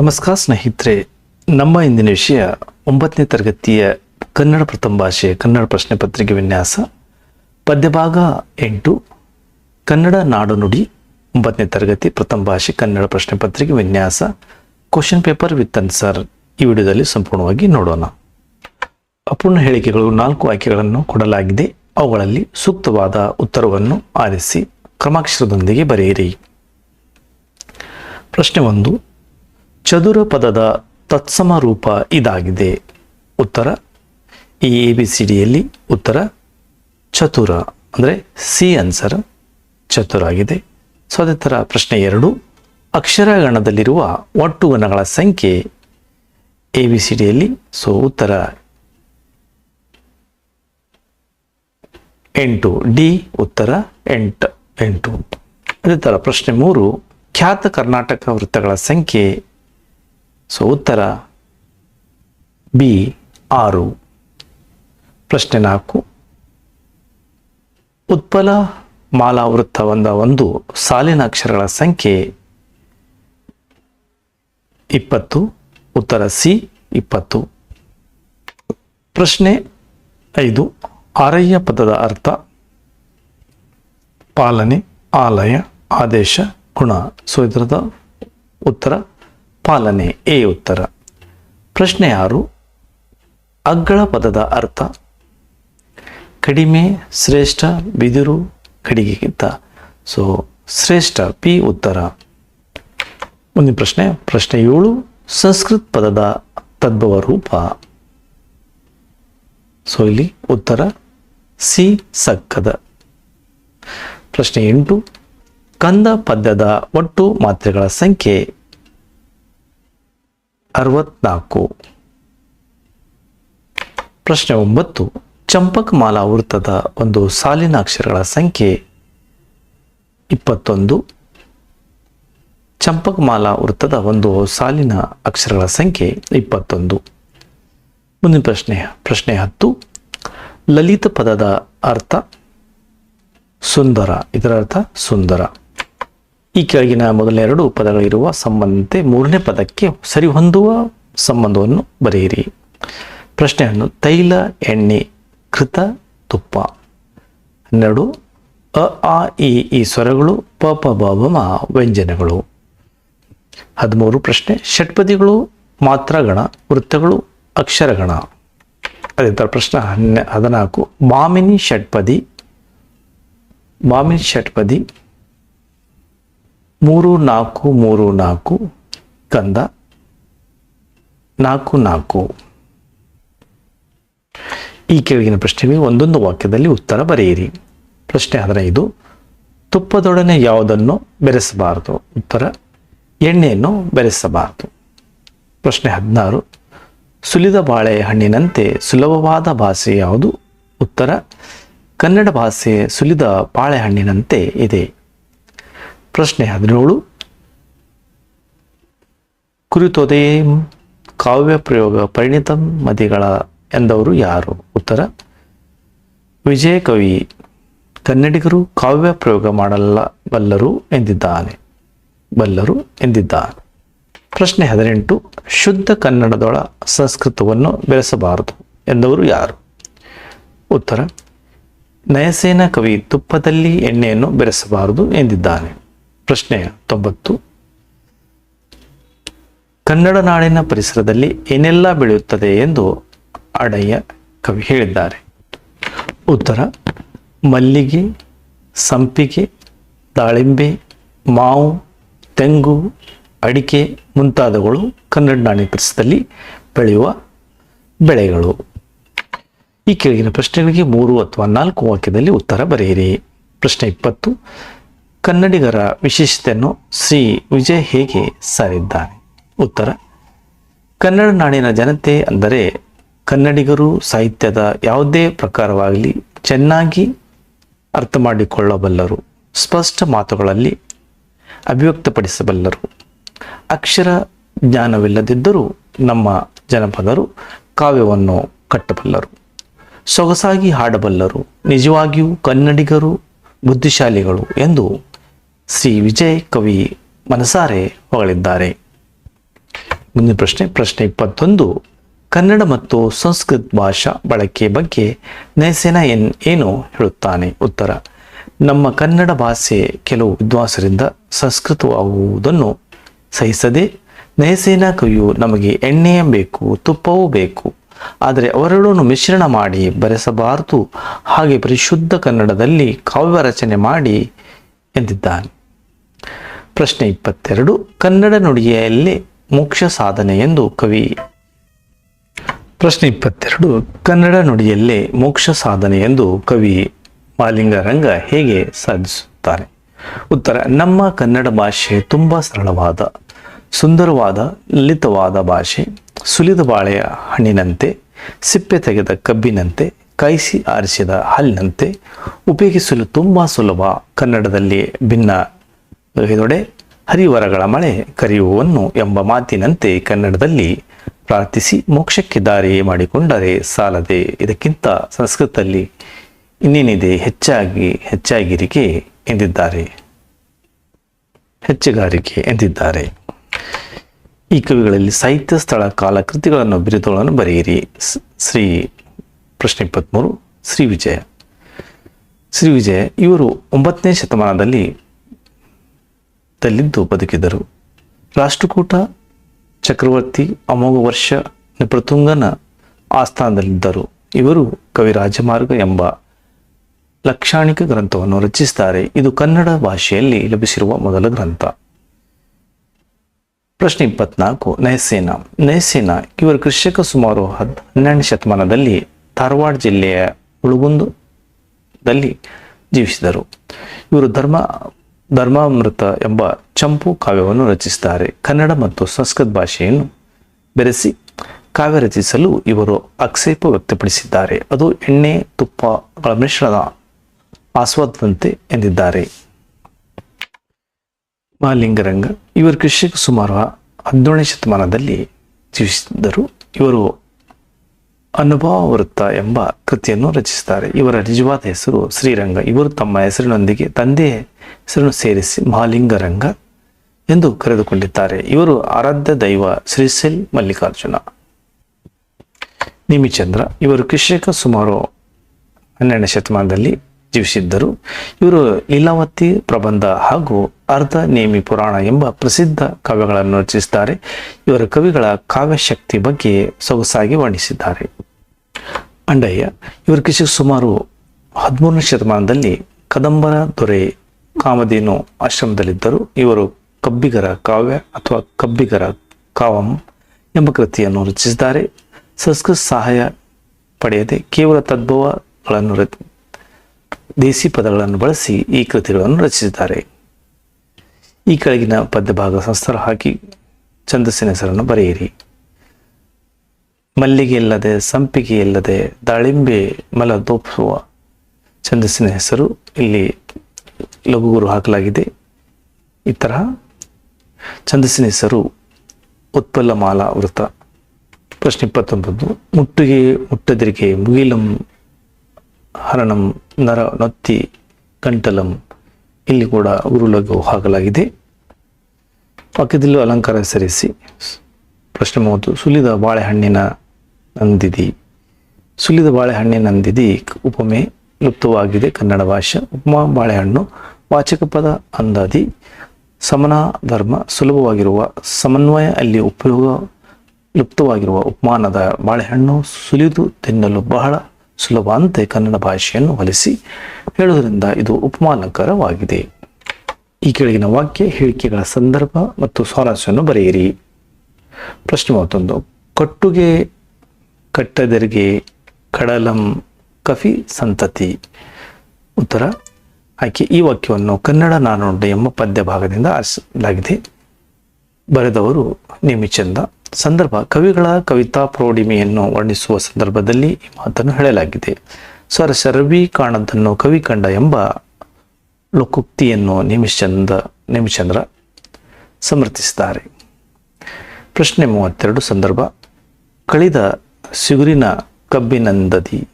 ನಮಸ್ಕಾರ ಸ್ನೇಹಿತರೆ, ನಮ್ಮ ಇಂದಿನ ವಿಷಯ ಒಂಬತ್ತನೇ ತರಗತಿಯ ಕನ್ನಡ ಪ್ರಥಮ ಭಾಷೆ ಕನ್ನಡ ಪ್ರಶ್ನೆ ಪತ್ರಿಕೆ ವಿನ್ಯಾಸ. ಪದ್ಯಭಾಗ ಎಂಟು, ಕನ್ನಡ ನಾಡು ನುಡಿ, ಒಂಬತ್ತನೇ ತರಗತಿ ಪ್ರಥಮ ಭಾಷೆ ಕನ್ನಡ ಪ್ರಶ್ನೆ ಪತ್ರಿಕೆ ವಿನ್ಯಾಸ. ಕ್ವಶನ್ ಪೇಪರ್ ವಿತ್ ಆನ್ಸರ್ ಈ ವಿಡಿಯೋದಲ್ಲಿ ಸಂಪೂರ್ಣವಾಗಿ ನೋಡೋಣ. ಅಪೂರ್ಣ ಹೇಳಿಕೆಗಳು ನಾಲ್ಕು ಆಯ್ಕೆಗಳನ್ನು ಕೊಡಲಾಗಿದೆ. ಅವುಗಳಲ್ಲಿ ಸೂಕ್ತವಾದ ಉತ್ತರವನ್ನು ಆರಿಸಿ ಕ್ರಮಾಕ್ಷರದೊಂದಿಗೆ ಬರೆಯಿರಿ. ಪ್ರಶ್ನೆ ಒಂದು ಚದುರ ಪದದ ತತ್ಸಮ ರೂಪ ಇದಾಗಿದೆ. ಉತ್ತರ. ಈ ಎ ಬಿ ಸಿ ಡಿಯಲ್ಲಿ ಉತ್ತರ. ಚತುರ ಅಂದರೆ ಸಿ ಆನ್ಸರ್. ಚತುರ ಆಗಿದೆ. ಸೊ ಅದೇ ಥರ ಪ್ರಶ್ನೆ ಎರಡು. ಅಕ್ಷರಗಣದಲ್ಲಿರುವ ಒಟ್ಟು ಗಣಗಳ ಸಂಖ್ಯೆ ಎ ಬಿ ಸಿ ಡಿಯಲ್ಲಿ ಸೊ, ಉತ್ತರ. ಎಂಟು. ಡಿ, ಉತ್ತರ. ಎಂಟು. ಎಂಟು. ಅದೇ ಥರ ಪ್ರಶ್ನೆ ಮೂರು. ಖ್ಯಾತ ಕರ್ನಾಟಕ ವೃತ್ತಗಳ ಸಂಖ್ಯೆ ಸೊ ಉತ್ತರ ಬಿ ಆರು. ಪ್ರಶ್ನೆ ನಾಲ್ಕು. ಉತ್ಪಲ ಮಾಲಾ ವೃತ್ತವಂದ ಒಂದು ಸಾಲಿನ ಅಕ್ಷರಗಳ ಸಂಖ್ಯೆ ಇಪ್ಪತ್ತು. ಉತ್ತರ ಸಿ ಇಪ್ಪತ್ತು. ಪ್ರಶ್ನೆ ಐದು. ಆರಯ್ಯ ಪದದ ಅರ್ಥ ಪಾಲನೆ, ಆಲಯ, ಆದೇಶ, ಗುಣ. ಸೊ ಇದರದ ಉತ್ತರ ಪಾಲನೆ, ಎ ಉತ್ತರ. ಪ್ರಶ್ನೆ ಆರು, ಅಗ್ಗಳ ಪದದ ಅರ್ಥ. ಕಡಿಮೆ, ಶ್ರೇಷ್ಠ, ಬಿದಿರು, ಕಡಿಗೆಗಿಂತ. ಸೊ ಶ್ರೇಷ್ಠ, ಪಿ ಉತ್ತರ. ಮುಂದಿನ ಪ್ರಶ್ನೆ ಪ್ರಶ್ನೆ ಏಳು, ಸಂಸ್ಕೃತ್ ಪದದ ತದ್ಭವ ರೂಪ. ಸೊ ಇಲ್ಲಿ ಉತ್ತರ, ಸಿ ಸಕ್ಕದ. ಪ್ರಶ್ನೆ ಎಂಟು, ಕಂದ ಪದ್ಯದ ಒಟ್ಟು ಮಾತ್ರೆಗಳ ಸಂಖ್ಯೆ. ಅರವತ್ನಾಲ್ಕು. ಪ್ರಶ್ನೆ ಒಂಬತ್ತು. ಚಂಪಕ್ ಮಾಲಾ ವೃತ್ತದ ಒಂದು ಸಾಲಿನ ಅಕ್ಷರಗಳ ಸಂಖ್ಯೆ ಇಪ್ಪತ್ತೊಂದು. ಚಂಪಕ್ ಮಾಲಾ ವೃತ್ತದ ಒಂದು ಸಾಲಿನ ಅಕ್ಷರಗಳ ಸಂಖ್ಯೆ ಇಪ್ಪತ್ತೊಂದು. ಮುಂದಿನ ಪ್ರಶ್ನೆ ಪ್ರಶ್ನೆ ಹತ್ತು. ಲಲಿತ ಪದದ ಅರ್ಥ ಸುಂದರ. ಇದರ ಅರ್ಥ ಸುಂದರ. ಈ ಕೆಳಗಿನ ಮೊದಲನೇ ಎರಡು ಪದಗಳಿರುವ ಸಂಬಂಧತೆ ಮೂರನೇ ಪದಕ್ಕೆ ಸರಿಹೊಂದುವ ಸಂಬಂಧವನ್ನು ಬರೆಯಿರಿ. ಪ್ರಶ್ನೆಯನ್ನು ತೈಲ ಎಣ್ಣೆ ಕೃತ ತುಪ್ಪ. ಹನ್ನೆರಡು, ಅ, ಆ, ಇ, ಈ ಸ್ವರಗಳು ಪ ಪ, ಬ ಮ, ವ್ಯಂಜನಗಳು. ಹದಿಮೂರು ಪ್ರಶ್ನೆ, ಷಟ್ಪದಿಗಳು ಮಾತ್ರಗಣ, ವೃತ್ತಗಳು ಅಕ್ಷರಗಣ. ಅದೇ ಥರ ಪ್ರಶ್ನೆ, ಹನ್ನೆ, ಹದಿನಾಲ್ಕು, ಮಾಮಿನಿ ಷಟ್ಪದಿ ಮಾಮಿನಿ ಷಟ್ಪದಿ ಮೂರು ನಾಲ್ಕು ಮೂರು ನಾಲ್ಕು ಕಂದ ನಾಲ್ಕು ನಾಲ್ಕು. ಈ ಕೆಳಗಿನ ಪ್ರಶ್ನೆಗೆ ಒಂದೊಂದು ವಾಕ್ಯದಲ್ಲಿ ಉತ್ತರ ಬರೆಯಿರಿ. ಪ್ರಶ್ನೆ ಹದಿನೈದು, ತುಪ್ಪದೊಡನೆ ಯಾವುದನ್ನು ಬೆರೆಸಬಾರದು? ಉತ್ತರ, ಎಣ್ಣೆಯನ್ನು ಬೆರೆಸಬಾರದು. ಪ್ರಶ್ನೆ ಹದಿನಾರು, ಸುಲಿದ ಬಾಳೆಹಣ್ಣಿನಂತೆ ಸುಲಭವಾದ ಭಾಷೆ ಯಾವುದು? ಉತ್ತರ, ಕನ್ನಡ ಭಾಷೆ ಸುಲಿದ ಬಾಳೆಹಣ್ಣಿನಂತೆ ಇದೆ. ಪ್ರಶ್ನೆ ಹದಿನೇಳು. ಕುರಿತೋದೇ ಕಾವ್ಯ ಪ್ರಯೋಗ ಪರಿಣಿತಂ ಮದಿಗಳ ಎಂದವರು ಯಾರು? ಉತ್ತರ, ವಿಜಯ ಕವಿ, ಕನ್ನಡಿಗರು ಕಾವ್ಯ ಪ್ರಯೋಗ ಮಾಡಲ್ಲ ಬಲ್ಲರು ಎಂದಿದ್ದಾನೆ. ಬಲ್ಲರು ಎಂದಿದ್ದಾನೆ. ಪ್ರಶ್ನೆ ಹದಿನೆಂಟು, ಶುದ್ಧ ಕನ್ನಡದೊಳ ಸಂಸ್ಕೃತವನ್ನು ಬೆರೆಸಬಾರದು ಎಂದವರು ಯಾರು? ಉತ್ತರ, ನಯಸೇನ ಕವಿ ತುಪ್ಪದಲ್ಲಿ ಎಣ್ಣೆಯನ್ನು ಬೆರೆಸಬಾರದು ಎಂದಿದ್ದಾನೆ. ಪ್ರಶ್ನೆ ತೊಂಬತ್ತು. ಕನ್ನಡ ನಾಡಿನ ಪರಿಸರದಲ್ಲಿ ಏನೆಲ್ಲ ಬೆಳೆಯುತ್ತದೆ ಎಂದು ಅಡಯ್ಯ ಕವಿ ಹೇಳಿದ್ದಾರೆ. ಉತ್ತರ, ಮಲ್ಲಿಗೆ, ಸಂಪಿಗೆ, ದಾಳಿಂಬೆ, ಮಾವು, ತೆಂಗು, ಅಡಿಕೆ ಮುಂತಾದವುಗಳು ಕನ್ನಡ ನಾಡಿನ ಪರಿಸರದಲ್ಲಿ ಬೆಳೆಯುವ ಬೆಳೆಗಳು. ಈ ಕೆಳಗಿನ ಪ್ರಶ್ನೆಗಳಿಗೆ ಮೂರು ಅಥವಾ ನಾಲ್ಕು ವಾಕ್ಯದಲ್ಲಿ ಉತ್ತರ ಬರೆಯಿರಿ. ಪ್ರಶ್ನೆ ಇಪ್ಪತ್ತು ಕನ್ನಡಿಗರ ವಿಶೇಷತೆಯನ್ನು ಶ್ರೀ ವಿಜಯ್ ಹೇಗೆ ಸಾರಿದ್ದಾನೆ ಉತ್ತರ, ಕನ್ನಡ ನಾಡಿನ ಜನತೆ ಅಂದರೆ ಕನ್ನಡಿಗರು ಸಾಹಿತ್ಯದ ಯಾವುದೇ ಪ್ರಕಾರವಾಗಲಿ ಚೆನ್ನಾಗಿ ಅರ್ಥ ಮಾಡಿಕೊಳ್ಳಬಲ್ಲರು, ಸ್ಪಷ್ಟ ಮಾತುಗಳಲ್ಲಿ ಅಭಿವ್ಯಕ್ತಪಡಿಸಬಲ್ಲರು. ಅಕ್ಷರ ಜ್ಞಾನವಿಲ್ಲದಿದ್ದರೂ ನಮ್ಮ ಜನಪದರು ಕಾವ್ಯವನ್ನು ಕಟ್ಟಬಲ್ಲರು, ಸೊಗಸಾಗಿ ಹಾಡಬಲ್ಲರು, ನಿಜವಾಗಿಯೂ ಕನ್ನಡಿಗರು ಬುದ್ಧಿಶಾಲಿಗಳು ಎಂದು ಶ್ರೀ ವಿಜಯ್ ಕವಿ ಮನಸಾರೆ ಹೊಗಳಿದ್ದಾರೆ. ಮುಂದಿನ ಪ್ರಶ್ನೆ ಪ್ರಶ್ನೆ ಇಪ್ಪತ್ತೊಂದು. ಕನ್ನಡ ಮತ್ತು ಸಂಸ್ಕೃತ ಭಾಷಾ ಬಳಕೆ ಬಗ್ಗೆ ನಯಸೇನ ಎನ್ ಏನು ಹೇಳುತ್ತಾನೆ. ಉತ್ತರ, ನಮ್ಮ ಕನ್ನಡ ಭಾಷೆ ಕೆಲವು ವಿದ್ವಾಂಸರಿಂದ ಸಂಸ್ಕೃತವಾಗುವುದನ್ನು ಸಹಿಸದೆ ನಯಸೇನ ಕವಿಯು ನಮಗೆ ಎಣ್ಣೆಯ ಬೇಕು, ತುಪ್ಪವೂ ಬೇಕು. ಆದರೆ ಅವರನ್ನು ಮಿಶ್ರಣ ಮಾಡಿ ಬರೆಸಬಾರದು. ಹಾಗೆ ಪರಿಶುದ್ಧ ಕನ್ನಡದಲ್ಲಿ ಕಾವ್ಯ ರಚನೆ ಮಾಡಿ ಎಂದಿದ್ದಾನೆ. ಪ್ರಶ್ನೆ ಇಪ್ಪತ್ತೆರಡು, ಕನ್ನಡ ನುಡಿಯಲ್ಲೇ ಮೋಕ್ಷ ಸಾಧನೆ ಎಂದು ಕವಿ. ಪ್ರಶ್ನೆ ಇಪ್ಪತ್ತೆರಡು, ಕನ್ನಡ ನುಡಿಯಲ್ಲೇ ಮೋಕ್ಷ ಸಾಧನೆ ಎಂದು ಕವಿ ಮಾಲಿಂಗರಂಗ ಹೇಗೆ ಸಾಧಿಸುತ್ತಾರೆ? ಉತ್ತರ, ನಮ್ಮ ಕನ್ನಡ ಭಾಷೆ ತುಂಬ ಸರಳವಾದ, ಸುಂದರವಾದ ಲಲಿತವಾದ ಭಾಷೆ, ಸುಲಿದ ಬಾಳೆಯ ಹಣ್ಣಿನಂತೆ, ಸಿಪ್ಪೆ ತೆಗೆದ ಕಬ್ಬಿನಂತೆ, ಕಾಯಿಸಿ ಆರಿಸಿದ ಹಾಲಿನಂತೆ, ಉಪಯೋಗಿಸಲು ತುಂಬ ಸುಲಭ, ಕನ್ನಡದಲ್ಲಿ ಭಿನ್ನ ಇದೊಡೆ ಹರಿವರಗಳ ಮಳೆ ಕರೆಯುವನ್ನು ಎಂಬ ಮಾತಿನಂತೆ ಕನ್ನಡದಲ್ಲಿ ಪ್ರಾರ್ಥಿಸಿ ಮೋಕ್ಷಕ್ಕೆ ದಾರಿ ಮಾಡಿಕೊಂಡರೆ ಸಾಲದೆ. ಇದಕ್ಕಿಂತ ಸಂಸ್ಕೃತದಲ್ಲಿ ಇನ್ನೇನಿದೆ ಹೆಚ್ಚಾಗಿ ಹೆಚ್ಚಾಗಿರಿಕೆ ಎಂದಿದ್ದಾರೆ. ಹೆಚ್ಚುಗಾರಿಕೆ ಎಂದಿದ್ದಾರೆ. ಈ ಕವಿಗಳಲ್ಲಿ ಸಾಹಿತ್ಯ ಸ್ಥಳ ಕಾಲ ಕೃತಿಗಳನ್ನು ಬಿರುದುಗಳನ್ನು ಬರೆಯಿರಿ. ಶ್ರೀ ಪ್ರಶ್ನೆ ಇಪ್ಪತ್ತ್ಮೂರು ಶ್ರೀ ವಿಜಯ. ಶ್ರೀ ವಿಜಯ ಇವರು ಒಂಬತ್ತನೇ ಶತಮಾನದಲ್ಲಿ ದಲ್ಲಿದ್ದು ಬದುಕಿದರು. ರಾಷ್ಟ್ರಕೂಟ, ಚಕ್ರವರ್ತಿ, ಅಮೋಘ ವರ್ಷ, ನೃಪತುಂಗನ ಆಸ್ಥಾನದಲ್ಲಿದ್ದರು. ಇವರು ಕವಿ ರಾಜಮಾರ್ಗ ಎಂಬ ಲಕ್ಷಾಣಿಕ ಗ್ರಂಥವನ್ನು ರಚಿಸಿದ್ದಾರೆ ಇದು ಕನ್ನಡ ಭಾಷೆಯಲ್ಲಿ ಲಭಿಸಿರುವ ಮೊದಲ ಗ್ರಂಥ. ಪ್ರಶ್ನೆ ಇಪ್ಪತ್ನಾಲ್ಕು, ನಯಸೇನ. ನಯಸೇನ ಇವರು ಕೃಷಿಕ ಸುಮಾರು ಹದ್ ಹನ್ನೆರಡನೇ ಶತಮಾನದಲ್ಲಿ ಧಾರವಾಡ ಜಿಲ್ಲೆಯ ಉಳುಗುಂದದಲ್ಲಿ ಜೀವಿಸಿದರು. ಇವರು ಧರ್ಮ ಧರ್ಮಾಮೃತ ಎಂಬ ಚಂಪು ಕಾವ್ಯವನ್ನು ರಚಿಸಿದ್ದಾರೆ ಕನ್ನಡ ಮತ್ತು ಸಂಸ್ಕೃತ ಭಾಷೆಯನ್ನು ಬೆರೆಸಿ ಕಾವ್ಯ ರಚಿಸಲು ಇವರು ಆಕ್ಷೇಪ ವ್ಯಕ್ತಪಡಿಸಿದ್ದಾರೆ. ಅದು ಎಣ್ಣೆ ತುಪ್ಪಗಳ ಮಿಶ್ರದ ಆಸ್ವಾದಂತೆ ಎಂದಿದ್ದಾರೆ. ಮಹಾಲಿಂಗರಂಗ, ಇವರು ಕೃಷಿ ಸುಮಾರು ಹದಿನೇಳನೇ ಶತಮಾನದಲ್ಲಿ ಜೀವಿಸಿದ್ದರು. ಇವರು ಅನುಭವ ವೃತ್ತ ಎಂಬ ಕೃತಿಯನ್ನು ರಚಿಸುತ್ತಾರೆ. ಇವರ ನಿಜವಾದ ಹೆಸರು ಶ್ರೀರಂಗ. ಇವರು ತಮ್ಮ ಹೆಸರಿನೊಂದಿಗೆ ತಂದೆಯ ಹೆಸರನ್ನು ಸೇರಿಸಿ ಮಹಾಲಿಂಗರಂಗ ಎಂದು ಕರೆದುಕೊಂಡಿದ್ದಾರೆ. ಇವರು ಆರಾಧ್ಯ ದೈವ ಶ್ರೀಸೆಲ್ ಮಲ್ಲಿಕಾರ್ಜುನ. ನಿಮಿಚಂದ್ರ, ಇವರು ಕೃಷಿಕ ಸುಮಾರು ಹನ್ನೆರಡನೇ ಶತಮಾನದಲ್ಲಿ ಜೀವಿಸಿದ್ದರು. ಇವರು ಲೀಲಾವತಿ ಪ್ರಬಂಧ ಹಾಗೂ ಅರ್ಧ ನೇಮಿ ಪುರಾಣ ಎಂಬ ಪ್ರಸಿದ್ಧ ಕಾವ್ಯಗಳನ್ನು ರಚಿಸಿದ್ದಾರೆ. ಇವರ ಕವಿಗಳ ಕಾವ್ಯಶಕ್ತಿ ಬಗ್ಗೆ ಸೊಗಸಾಗಿ ವರ್ಣಿಸಿದ್ದಾರೆ. ಅಂಡಯ್ಯ, ಇವರು ಕೃಷಿ ಸುಮಾರು ಹದಿಮೂರನೇ ಶತಮಾನದಲ್ಲಿ ಕದಂಬರ ದೊರೆ ಕಾಮಧೇನು ಆಶ್ರಮದಲ್ಲಿದ್ದರು ಇವರು ಕಬ್ಬಿಗರ ಕಾವ್ಯ ಅಥವಾ ಕಬ್ಬಿಗರ ಕಾವಂ ಎಂಬ ಕೃತಿಯನ್ನು ರಚಿಸಿದ್ದಾರೆ. ಸಂಸ್ಕೃತ ಸಹಾಯ ಪಡೆಯದೆ ಕೇವಲ ತದ್ಭವಗಳನ್ನು ದೇಸಿ ಪದಗಳನ್ನು ಬಳಸಿ ಈ ಕೃತಿಗಳನ್ನು ರಚಿಸಿದ್ದಾರೆ. ಈ ಕೆಳಗಿನ ಪದ್ಯಭಾಗ ಸಂಸ್ಥರ ಹಾಕಿ ಛಂದಸ್ಸಿನ ಹೆಸರನ್ನು ಬರೆಯಿರಿ. ಮಲ್ಲಿಗೆ ಇಲ್ಲದೆ ಸಂಪಿಗೆ ಇಲ್ಲದೆ ದಾಳಿಂಬೆ ಮಲ ದೋಪಿಸುವ ಛಂದಸ್ಸಿನ ಹೆಸರು ಇಲ್ಲಿ ಲಘುಗುರು ಹಾಕಲಾಗಿದೆ. ಈ ತರಹ ಛಂದಸ್ಸಿನ ಹೆಸರು ಉತ್ಪಲ್ಲ ಮಾಲಾ ವೃತ್ತ ಪ್ರಶ್ನೆ ಇಪ್ಪತ್ತೊಂಬತ್ತು. ಮುಟ್ಟಿಗೆ ಮುಟ್ಟದಿರಿಗೆ ಮುಗಿಲಂ ಹರಣಂ ನರ ನೊತ್ತಿ ಕಂಟಲಂ ಇಲ್ಲಿ ಕೂಡ ಉರುಳಗು ಹಾಕಲಾಗಿದೆ. ಪಕ್ಕದಲ್ಲೂ ಅಲಂಕಾರ ಸರಿಸಿ ಪ್ರಶ್ನೆ ಮೂವತ್ತು. ಸುಲಿದ ಬಾಳೆಹಣ್ಣಿನ ನಂದಿದಿ. ಸುಲಿದ ಬಾಳೆಹಣ್ಣಿನ ನಂದಿದಿ ಉಪಮೆ ಲುಪ್ತವಾಗಿದೆ ಕನ್ನಡ ಭಾಷೆ. ಉಪಮಾ ಬಾಳೆಹಣ್ಣು, ವಾಚಕ ಪದ ಅಂದಾದಿ. ಸಮನ ಧರ್ಮ ಸುಲಭವಾಗಿರುವ ಸಮನ್ವಯ, ಅಲ್ಲಿ ಉಪಯೋಗ ಲುಪ್ತವಾಗಿರುವ ಉಪಮಾನದ ಬಾಳೆಹಣ್ಣು ಸುಲಿದು ತಿನ್ನಲು ಬಹಳ ಸುಲಭ ಅಂತೆ ಕನ್ನಡ ಭಾಷೆಯನ್ನು ಹೊಲಿಸಿ ಹೇಳುವುದರಿಂದ ಇದು ಉಪಮಾಲಂಕಾರವಾಗಿದೆ. ಈ ಕೆಳಗಿನ ವಾಕ್ಯ ಹೇಳಿಕೆಗಳ ಸಂದರ್ಭ ಮತ್ತು ಸ್ವಾರಸ್ಯವನ್ನು ಬರೆಯಿರಿ. ಪ್ರಶ್ನೆ ಮತ್ತೊಂದು ಕಟ್ಟುಗೆ, ಕಟ್ಟದರಿಗೆ, ಕಡಲಂ ಕಫಿ ಸಂತತಿ. ಉತ್ತರ, ಆಯ್ಕೆ ಈ ವಾಕ್ಯವನ್ನು ಕನ್ನಡ ನಾನುಂಡೆ ಎಂಬ ಪದ್ಯ ಭಾಗದಿಂದ ಆರಿಸಲಾಗಿದೆ. ಬರೆದವರು ನೇಮಿಚಂದ. ಸಂದರ್ಭ, ಕವಿಗಳ ಕವಿತಾ ಪ್ರೌಢಿಮೆಯನ್ನು ವರ್ಣಿಸುವ ಸಂದರ್ಭದಲ್ಲಿ ಈ ಮಾತನ್ನು ಹೇಳಲಾಗಿದೆ. ಸ್ವರಸ ರವಿ ಕಾಣದನ್ನು ಕವಿ ಕಂಡ ಎಂಬ ಲೋಕೋಕ್ತಿಯನ್ನು ನೇಮಿಚಂದ ನೇಮಿಚಂದ್ರ ಸಮರ್ಥಿಸಿದ್ದಾರೆ. ಪ್ರಶ್ನೆ ಮೂವತ್ತೆರಡು, ಸಂದರ್ಭ, ಕಳಿದ ಸಿಗುರಿನ ಕಬ್ಬಿನಂದದಿ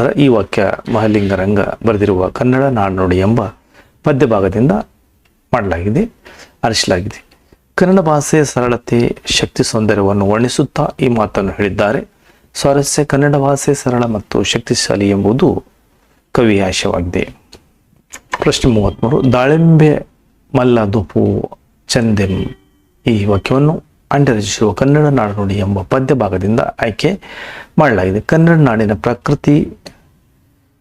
ಈ ವಾಕ್ಯ ಮಹಲಿಂಗರಂಗ ಬರೆದಿರುವ ಕನ್ನಡ ನಾಡುನುಡಿ ಎಂಬ ಪದ್ಯಭಾಗದಿಂದ ಮಾಡಲಾಗಿದೆ, ಅರಿಸಲಾಗಿದೆ. ಕನ್ನಡ ಭಾಷೆಯ ಸರಳತೆ, ಶಕ್ತಿ ಸೌಂದರ್ಯವನ್ನು ವರ್ಣಿಸುತ್ತಾ ಈ ಮಾತನ್ನು ಹೇಳಿದ್ದಾರೆ. ಸ್ವಾರಸ್ಯ ಕನ್ನಡ ಭಾಷೆ ಸರಳ ಮತ್ತು ಶಕ್ತಿಶಾಲಿ ಎಂಬುದು ಕವಿಯ ಆಶಯವಾಗಿದೆ. ಪ್ರಶ್ನೆ ಮೂವತ್ತ್ಮೂರು, ದಾಳಿಂಬೆ ಮಲ್ಲ ದುಪು ಚಂದೆಂ ಈ ವಾಕ್ಯವನ್ನು ಅಂಡರಚಿಸುವ ಕನ್ನಡ ನಾಡುನುಡಿ ಎಂಬ ಪದ್ಯ ಭಾಗದಿಂದ ಆಯ್ಕೆ ಮಾಡಲಾಗಿದೆ. ಕನ್ನಡ ನಾಡಿನ ಪ್ರಕೃತಿ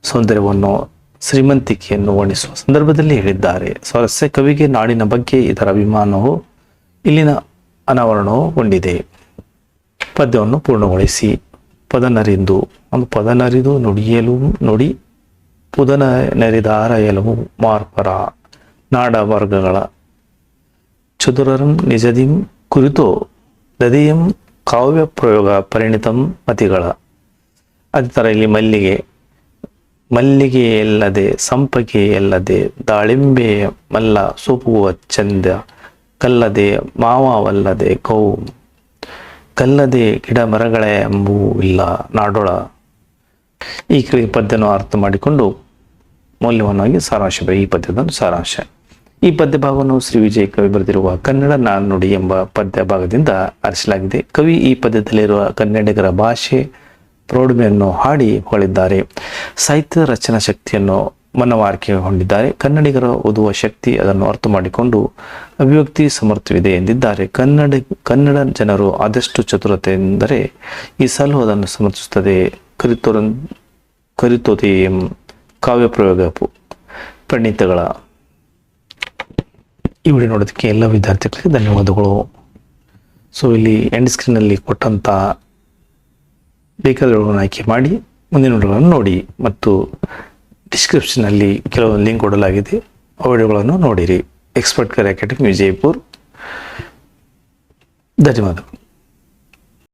ಸೌಂದರ್ಯವನ್ನು ಶ್ರೀಮಂತಿಕೆಯನ್ನು ವರ್ಣಿಸುವ ಸಂದರ್ಭದಲ್ಲಿ ಹೇಳಿದ್ದಾರೆ. ಸ್ವರಸ್ಯ ಕವಿಗೆ ನಾಡಿನ ಬಗ್ಗೆ ಇದರ ಅಭಿಮಾನವು ಇಲ್ಲಿನ ಅನಾವರಣವು ಹೊಂದಿದೆ. ಪದ್ಯವನ್ನು ಪೂರ್ಣಗೊಳಿಸಿ ಪದನರಿಂದು, ಒಂದು ಪದನರಿದು ನುಡಿಯಲು, ನುಡಿ ಪುದನ ನೆರಿದಾರ ಎಲವು ಮಾರ್ಪರ ನಾಡ ವರ್ಗಗಳ ಚದುರರಂ ನಿಜದಿಂ ಕುರಿತು ದದಿಯಂ ಕಾವ್ಯ ಪ್ರಯೋಗ ಪರಿಣಿತಂ ಮತಿಗಳ. ಅದೇ ಥರ ಇಲ್ಲಿ ಮಲ್ಲಿಗೆ ಮಲ್ಲಿಗೆ ಎಲ್ಲದೆ, ಸಂಪಿಗೆ ಎಲ್ಲದೆ, ದಾಳಿಂಬೆ ಮಲ್ಲ ಸೋಪುವ ಚಂದ ಕಲ್ಲದೆ ಮಾವವಲ್ಲದೆ ಕೌ, ಕಲ್ಲದೆ ಗಿಡ ಮರಗಳ ಎಂಬೂ ಇಲ್ಲ ನಾಡೊಳ. ಈ ಕೆಳಗೆ ಪದ್ಯನ ಅರ್ಥ ಮಾಡಿಕೊಂಡು ಮೌಲ್ಯವನ್ನಾಗಿ ಸಾರಾಂಶ ಈ ಪದ್ಯದ ಸಾರಾಂಶ. ಈ ಪದ್ಯ ಭಾಗವನ್ನು ಶ್ರೀ ವಿಜಯ ಕವಿ ಬರೆದಿರುವ ಕನ್ನಡ ನಾಣ್ಣುಡಿ ಎಂಬ ಪದ್ಯ ಭಾಗದಿಂದ ಆರಿಸಲಾಗಿದೆ. ಕವಿ ಈ ಪದ್ಯದಲ್ಲಿರುವ ಕನ್ನಡಿಗರ ಭಾಷೆ, ಪ್ರೌಢಮೆಯನ್ನು ಹಾಡಿ ಹೊಳಿದ್ದಾರೆ ಸಾಹಿತ್ಯ ರಚನಾ ಶಕ್ತಿಯನ್ನು ಮನವಾರಿಕೆ ಹೊಂದಿದ್ದಾರೆ. ಕನ್ನಡಿಗರ ಓದುವ ಶಕ್ತಿ ಅದನ್ನು ಅರ್ಥ ಮಾಡಿಕೊಂಡು ಅಭಿವ್ಯಕ್ತಿ ಸಮರ್ಥವಿದೆ ಎಂದಿದ್ದಾರೆ. ಕನ್ನಡ ಕನ್ನಡ ಜನರು ಆದಷ್ಟು ಚತುರತೆ ಎಂದರೆ ಈ ಸಲಹು ಅದನ್ನು ಸಮರ್ಥಿಸುತ್ತದೆ. ಕರಿತೋರ ಕರಿತೋದೆಯಂ ಕಾವ್ಯ ಪ್ರಯೋಗ ಪಣಿತಗಳ ಈ ವಿಡಿಯೋ ನೋಡೋದಕ್ಕೆ ಎಲ್ಲ ವಿದ್ಯಾರ್ಥಿಗಳಿಗೆ ಧನ್ಯವಾದಗಳು. ಸೊ ಇಲ್ಲಿ ಎಂಡ್ ಸ್ಕ್ರೀನಲ್ಲಿ ಕೊಟ್ಟಂಥ ಬೇಕಾದ ವಿಡಿಯೋಗಳನ್ನು ಆಯ್ಕೆ ಮಾಡಿ ಮುಂದಿನ ವಿಡಿಯೋಗಳನ್ನು ನೋಡಿ ಮತ್ತು ಡಿಸ್ಕ್ರಿಪ್ಷನಲ್ಲಿ ಕೆಲವು ಲಿಂಕ್ ಕೊಡಲಾಗಿದೆ. ಆ ವಿಡಿಯೋಗಳನ್ನು ನೋಡಿರಿ. ಎಕ್ಸ್ಪರ್ಟ್ ಕರ್ ಅಕಾಡೆಮಿ ವಿಜಯಪುರ್ ಧನ್ಯವಾದಗಳು.